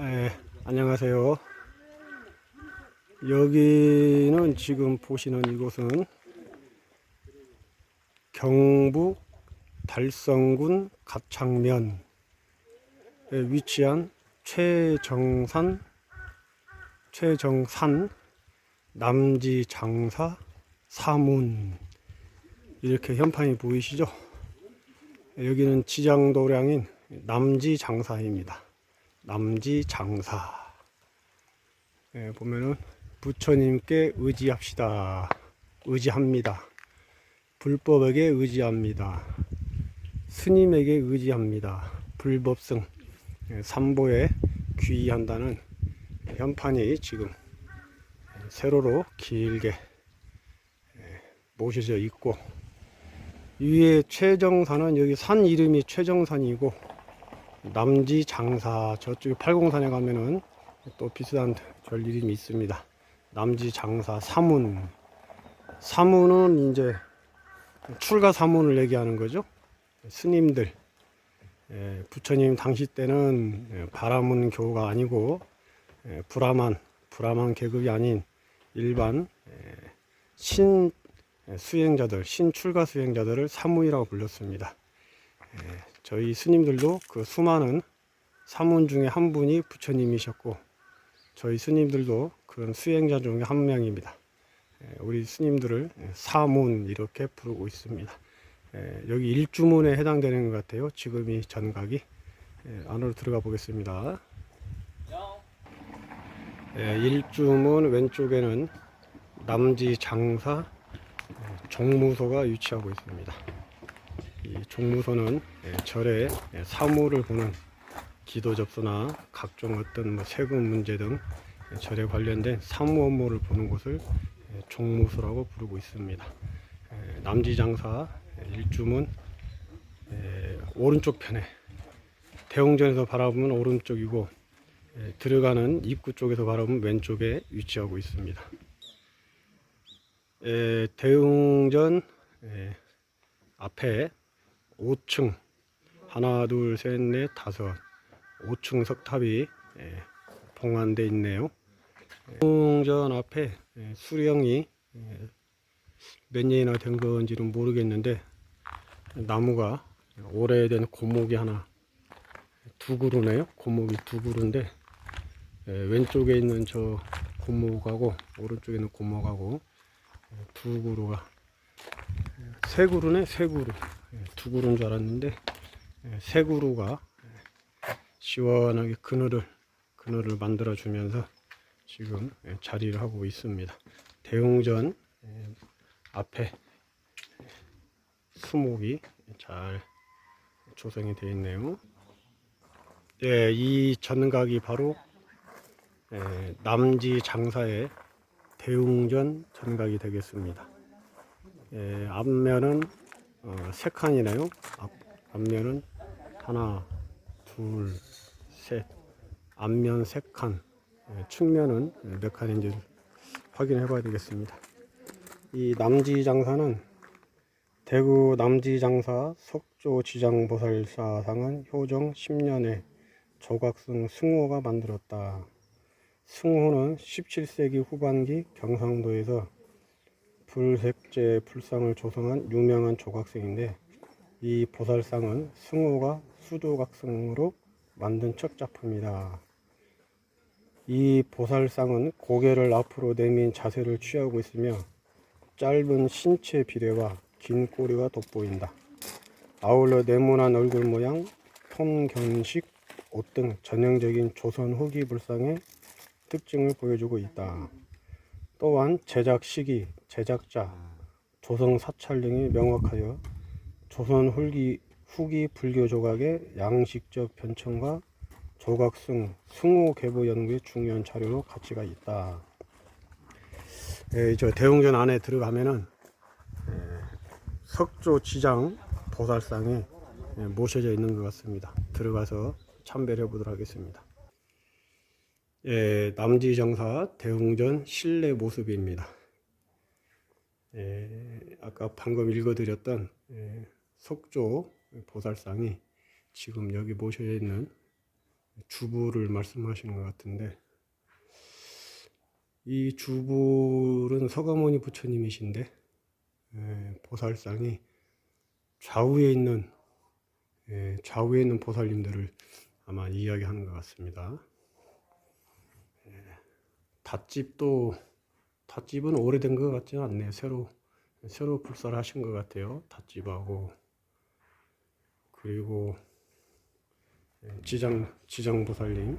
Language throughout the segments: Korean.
예, 안녕하세요. 여기는 지금 보시는 이곳은 경북 달성군 가창면에 위치한 최정산 최정산 남지 장사 사문 이렇게 현판이 보이시죠? 여기는 지장도량인 남지 장사입니다. 남지 장사. 예, 보면은 부처님께 의지합시다. 의지합니다. 불법에게 의지합니다. 스님에게 의지합니다. 불법승 예, 삼보에 귀의한다는 현판이 지금 세로로 길게 예, 모셔져 있고 위에 최정산은 여기 산 이름이 최정산이고 남지 장사 저쪽 팔공산에 가면은 또 비슷한 절 이름이 있습니다. 남지 장사 사문 사문은 이제 출가 사문을 얘기하는 거죠. 스님들 예, 부처님 당시 때는 예, 바라문 교가 아니고 예, 브라만 브라만 계급이 아닌 일반 예, 신 수행자들 신출가 수행자들을 사무이라고 불렀습니다. 예, 저희 스님들도 그 수많은 사문 중에 한 분이 부처님이셨고 저희 스님들도 그런 수행자 중에 한 명입니다. 예, 우리 스님들을 사문 이렇게 부르고 있습니다. 예, 여기 일주문에 해당되는 것 같아요. 지금이 전각이 예, 안으로 들어가 보겠습니다. 예, 일주문 왼쪽에는 남지 장사 예, 종무소가 위치하고 있습니다. 이 종무소는 예, 절에 예, 사무를 보는 기도 접수나 각종 어떤 뭐 세금 문제 등 예, 절에 관련된 사무 업무를 보는 곳을 예, 종무소라고 부르고 있습니다. 예, 남지장사 예, 일주문 예, 오른쪽 편에 대웅전에서 바라보면 오른쪽이고 예, 들어가는 입구 쪽에서 바라보면 왼쪽에 위치하고 있습니다. 예, 대웅전 예, 앞에 5층 하나 둘 셋 넷 다섯 5층 석탑이 예, 봉안돼 있네요. 대웅전 앞에 예, 수령이 예, 몇 년이나 된 건지는 모르겠는데 나무가 오래된 고목이 하나 두 그루네요. 고목이 두 그루인데 예, 왼쪽에 있는 저 고목하고 오른쪽에 있는 고목하고 예, 두 그루가 예, 세 그루네 세 그루 예, 두 그루인 줄 알았는데 예, 세 그루가 예, 시원하게 그늘을 그늘을 만들어 주면서 지금 예, 자리를 하고 있습니다. 대웅전 예, 앞에 수목이 잘 조성이 되어 있네요. 예, 이 전각이 바로 예, 남지 장사의 대웅전 전각이 되겠습니다. 예, 앞면은 어, 세 칸이네요. 앞, 앞면은 하나, 둘, 셋. 앞면 세 칸. 예, 측면은 몇 칸인지 확인해 봐야 되겠습니다. 이 남지 장사는 대구 남지 장사 석조 지장보살사상은 효정 10년에 조각승 승호가 만들었다. 승호는 17세기 후반기 경상도에서 불색제 불상을 조성한 유명한 조각승인데 이 보살상은 승호가 수도각승으로 만든 첫 작품이다. 이 보살상은 고개를 앞으로 내민 자세를 취하고 있으며 짧은 신체 비례와 긴 꼬리가 돋보인다. 아울러 네모난 얼굴 모양, 톤견식 옷 등 전형적인 조선 후기 불상의 특징을 보여주고 있다. 또한 제작 시기, 제작자, 조성 사찰 등이 명확하여 조선 후기, 후기 불교 조각의 양식적 변천과 조각승, 승호 계보 연구의 중요한 자료로 가치가 있다. 예, 저 대웅전 안에 들어가면은 예, 석조 지장 보살상이 예, 모셔져 있는 것 같습니다. 들어가서 참배를 해보도록 하겠습니다. 예, 남지정사 대웅전 실내 모습입니다. 예, 아까 방금 읽어드렸던 예, 석조 보살상이 지금 여기 모셔져 있는 주부를 말씀하시는 것 같은데 이 주불은 서가모니 부처님이신데 예, 보살상이 좌우에 있는 예, 좌우에 있는 보살님들을 아마 이야기하는 것 같습니다. 예, 닷집도 닷집은 오래된 것 같지 않네요. 새로 새로 불살하신 것 같아요. 닷집하고 그리고 예, 지장 지장보살님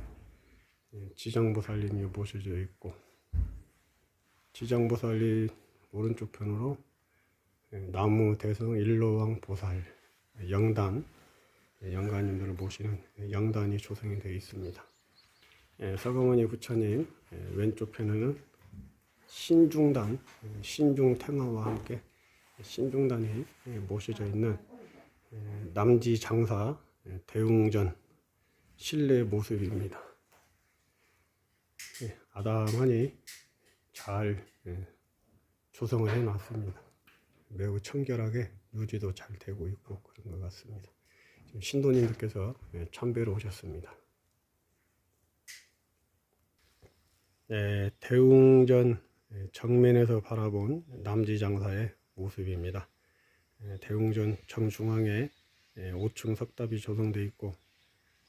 예, 지장보살님이 모셔져 있고 지장보살이 오른쪽 편으로 예, 나무 대성 일로왕 보살 영단 예, 영가님들을 모시는 영단이 조성이 되어 있습니다. 예, 서가모니 부처님 예, 왼쪽 편에는 신중단 예, 신중탱화와 함께 신중단이 예, 모셔져 있는 예, 남지 장사 예, 대웅전 실내 모습입니다. 예, 아담하니 잘 예, 조성을 해놨습니다. 매우 청결하게 유지도 잘 되고 있고 그런 것 같습니다. 신도님들께서 예, 참배로 오셨습니다. 네, 대웅전 예, 정면에서 바라본 남지장사의 모습입니다. 예, 대웅전 정중앙에 예, 5층 석탑이 조성되어 있고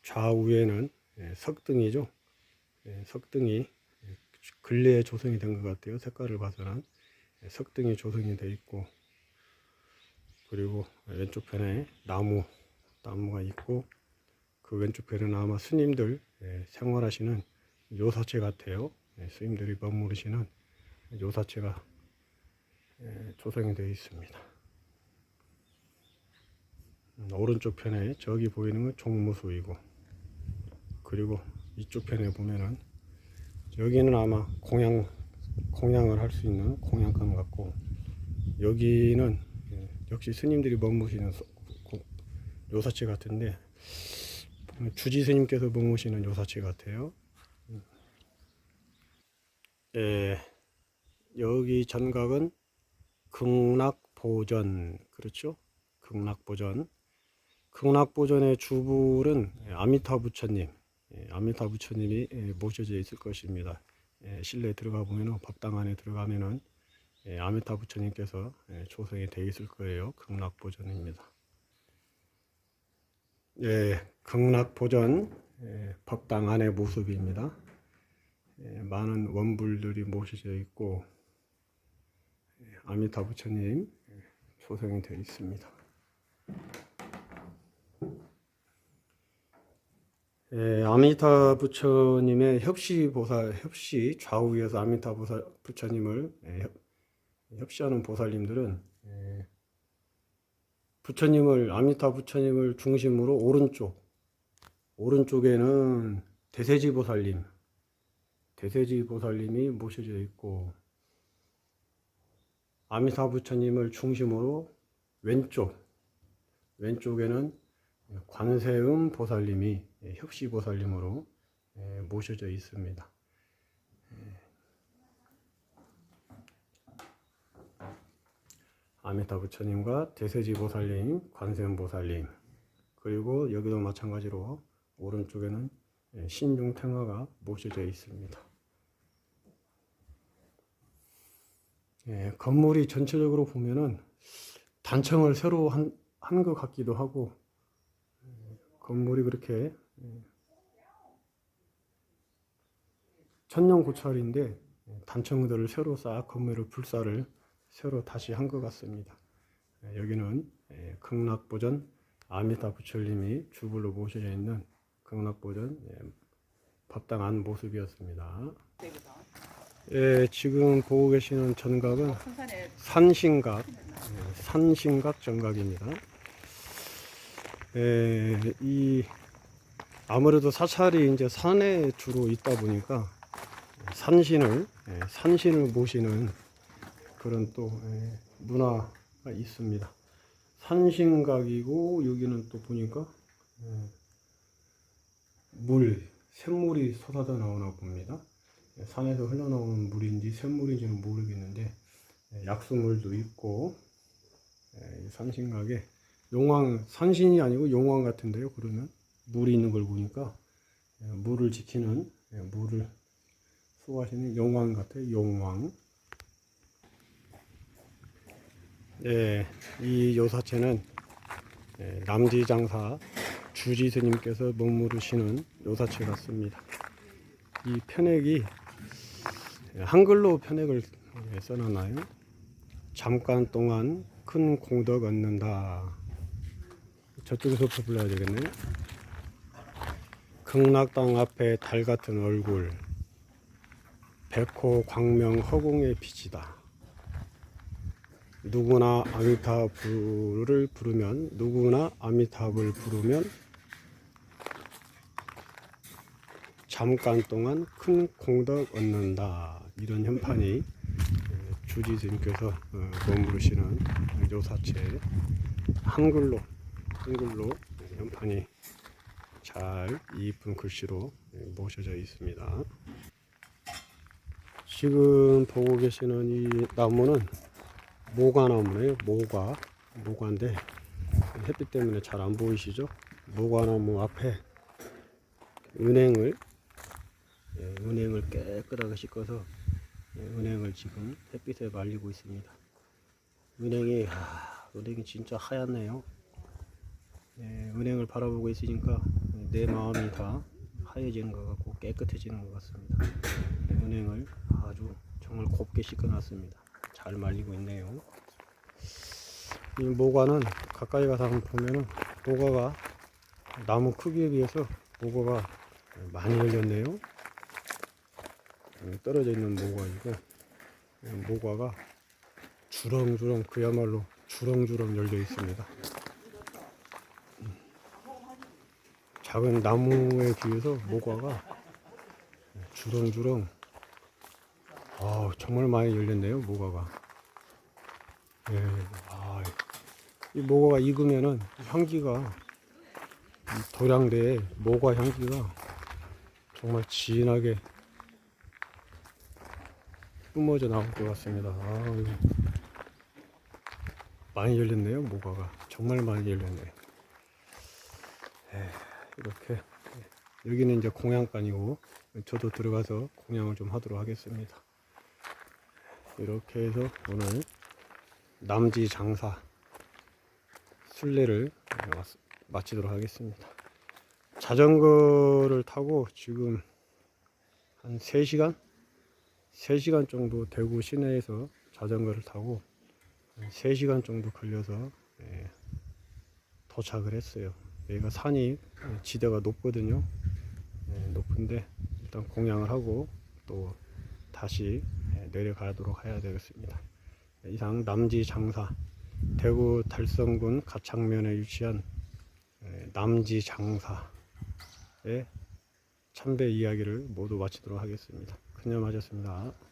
좌우에는 예, 석등이죠. 예, 석등이 예, 근래에 조성이 된 것 같아요. 색깔을 봐서는 예, 석등이 조성이 되어 있고 그리고 왼쪽 편에 나무 나무가 있고 그 왼쪽 편에는 아마 스님들 예, 생활하시는 요사체 같아요. 예, 스님들이 머무르시는 요사체가 예, 조성이 되어 있습니다. 음, 오른쪽 편에 저기 보이는 건 종무소이고 그리고 이쪽 편에 보면은 여기는 아마 공양 공양을 할 수 있는 공양감 같고 여기는 예, 역시 스님들이 머무시는 요사체 같은데 보면 주지 스님께서 머무시는 요사체 같아요. 음. 예, 여기 전각은 극락보전 그렇죠? 극락보전 극락보전의 주불은 아미타 부처님 예, 아미타 부처님이 예, 모셔져 있을 것입니다. 예, 실내 들어가 보면은 법당 안에 들어가면은 예, 아미타 부처님께서 예, 조성이 되어 있을 거예요. 극락보전입니다. 예, 극락보전 예, 법당 안의 모습입니다. 예, 많은 원불들이 모셔져 있고 예, 아미타 부처님 예, 조성이 되어 있습니다. 예, 아미타 부처님의 협시 보살, 협시 좌우에서 아미타 보살 부처님을 예, 협- 협시하는 보살님들은 예, 부처님을 아미타 부처님을 중심으로 오른쪽 오른쪽에는 대세지 보살님 대세지 보살님이 모셔져 있고 아미타 부처님을 중심으로 왼쪽 왼쪽에는 관세음 보살님이 예, 협시 보살님으로 예, 모셔져 있습니다. 예. 아미타 부처님과 대세지 보살님, 관세음 보살님, 그리고 여기도 마찬가지로 오른쪽에는 예, 신중탱화가 모셔져 있습니다. 예, 건물이 전체적으로 보면은 단청을 새로 한, 한 것 같기도 하고 건물이 그렇게 예, 천년 고찰인데 예, 단청들을 새로 싹 건물을 불사를 새로 다시 한 것 같습니다. 예, 여기는 예, 극락보전 아미타 부처님이 주불로 모셔져 있는 극락보전 예, 법당 안 모습이었습니다. 예, 지금 보고 계시는 전각은 풍산에 산신각, 예, 산신각 정각입니다. 예, 이 아무래도 사찰이 이제 산에 주로 있다 보니까 산신을 예, 산신을 모시는 그런 또 예, 문화가 있습니다. 산신각이고 여기는 또 보니까 예, 물 샘물이 솟아져 나오나 봅니다. 예, 산에서 흘러나오는 물인지 샘물인지는 모르겠는데 예, 약수물도 있고 예, 이 산신각에 용왕 산신이 아니고 용왕 같은데요. 그러면 물이 있는 걸 보니까 예, 물을 지키는 예, 물을 수호하시는 용왕 같아요. 용왕. 네, 이 요사체는 예, 남지장사 주지스님께서 머무르시는 요사체 같습니다. 이 편액이 예, 한글로 편액을 예, 써놨나요? 잠깐 동안 큰 공덕 얻는다. 저쪽에서 불러야 되겠네요. 극락당 앞에 달 같은 얼굴, 백호 광명 허공의 빛이다. 누구나 아미타불을 부르면 누구나 아미타불 부르면 잠깐 동안 큰 공덕 얻는다. 이런 현판이 예, 주지스님께서 어, 머무르시는 요사체 한글로 한글로 현판이 잘 이쁜 글씨로 모셔져 있습니다. 지금 보고 계시는 이 나무는 모과나무네요. 모과 모과인데 햇빛 때문에 잘 안 보이시죠? 모과나무 앞에 은행을 예, 은행을 깨끗하게 씻어서 예, 은행을 지금 햇빛에 말리고 있습니다. 은행이 하, 은행이 진짜 하얗네요. 예, 은행을 바라보고 있으니까 내 마음이 다 하얘지는 것 같고 깨끗해지는 것 같습니다. 예, 은행을 아주 정말 곱게 씻어놨습니다. 잘 말리고 있네요. 이 모과는 가까이 가서 한번 보면은 모과가 나무 크기에 비해서 모과가 많이 열렸네요. 음, 떨어져 있는 모과이고 이 모과가 주렁주렁 그야말로 주렁주렁 열려 있습니다. 작은 나무에 비해서 모과가 주렁주렁 아 정말 많이 열렸네요 모과가 예, 아, 이 모과가 익으면은 향기가 이 도량대에 모과 향기가 정말 진하게 뿜어져 나올 것 같습니다. 아, 이거 많이 열렸네요 모과가. 정말 많이 열렸네요 예, 이렇게. 여기는 이제 공양간이고 저도 들어가서 공양을 좀 하도록 하겠습니다. 이렇게 해서 오늘 남지 장사 순례를 마- 마치도록 하겠습니다. 자전거를 타고 지금 한 3시간? 3시간 정도 대구 시내에서 자전거를 타고 한 3시간 정도 걸려서 예, 도착을 했어요. 여기가 산이 지대가 높거든요. 예, 높은데 일단 공양을 하고 또 다시 예, 내려가도록 해야 되겠습니다. 이상 남지 장사 대구 달성군 가창면에 위치한 예, 남지 장사의 참배 이야기를 모두 마치도록 하겠습니다. 마쳤습니다.